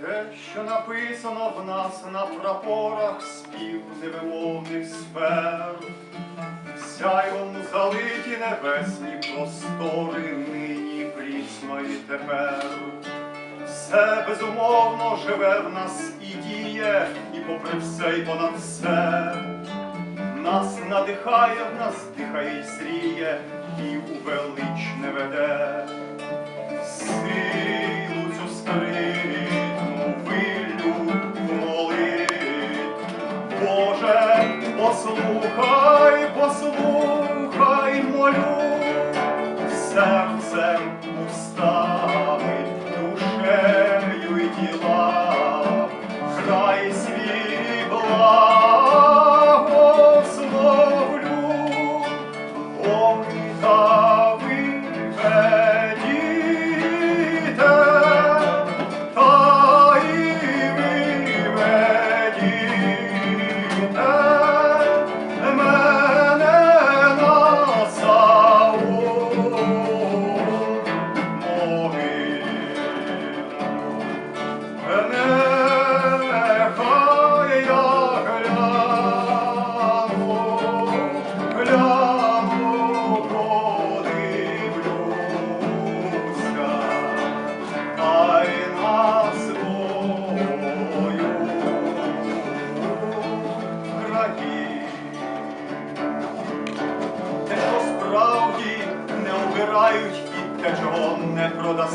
Те, що написано в нас на прапорах спів невимовних сфер, сяйвом залиті небесні простори, нині прісмо і тепер. Все безумовно живе в нас і діє, і попри все, і понад все. Нас надихає, в нас дихає і сріє, і у велич не веде. Силу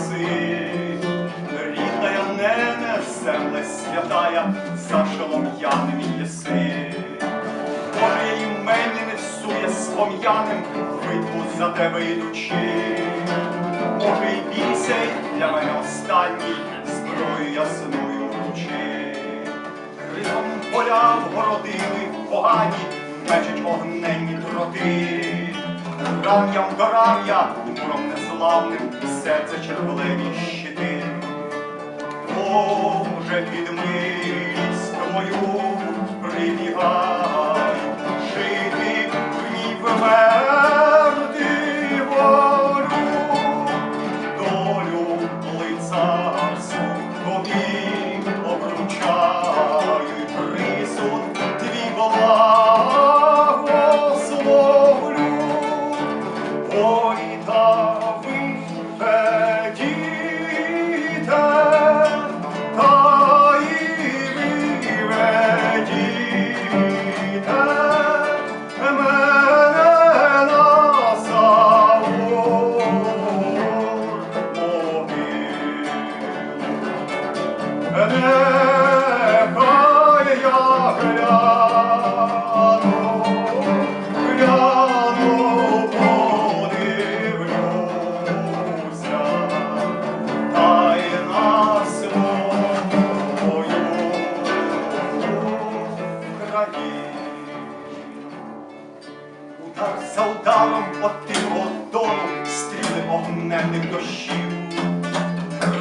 продаси. Рідна я нене, земле святая, за шолом'яним єси. Може, я імені не всує з пом'яним, битву за тебе ідучи. Може, і бійся для мене останній, зброю ясною вручи. Криком поля вгородили погані, мечуть огненні дроти. Рам'ям до рам'я, муром неславним, серце червлені щити. Боже, під милість твою прибігай, жити в ній вмерти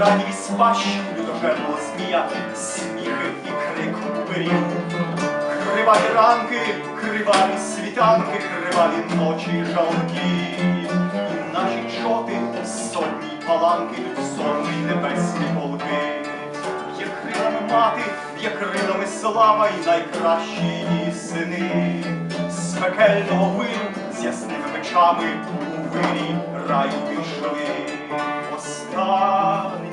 Радій спащу людожерного змія, сміхи і крик уберів. Криваві ранки, криваві світанки, криваві ночі й жалки. І наші чоти сотні паланки, сонні небесні полки. Є крилами мати, є крилами слава і найкращі її сини. З пекельного виру, з ясними мечами у вирі раю пішли. Мислю,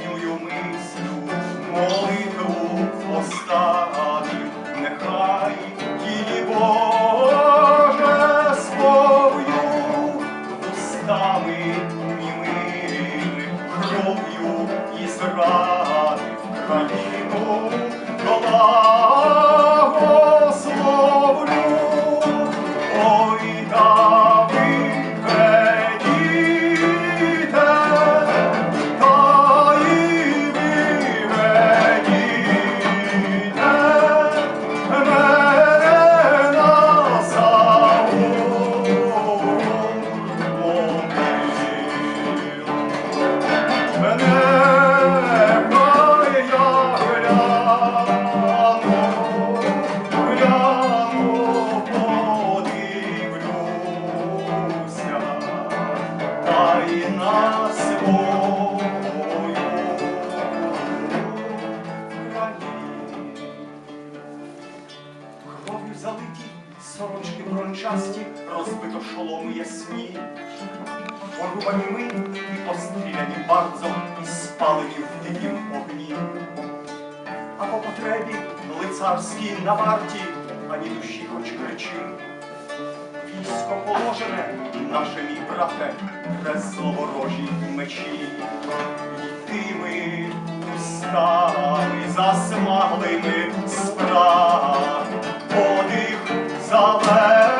молитву оставив, нехай її Боже сповню устами німими, кров'ю і зради країну благословлю. Шоломи ясні. Порубані ми і постріляні bardzo, і спалені в дикім огні. А по потребі лицарській на варті, ані душі хоч кричи. Військо положене, наше мій брате, кресло ворожі мечі. Тими устами засмаглими справ, подих заледве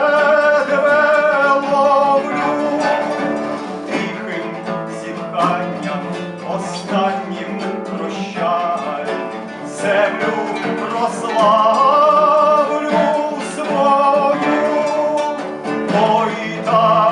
moita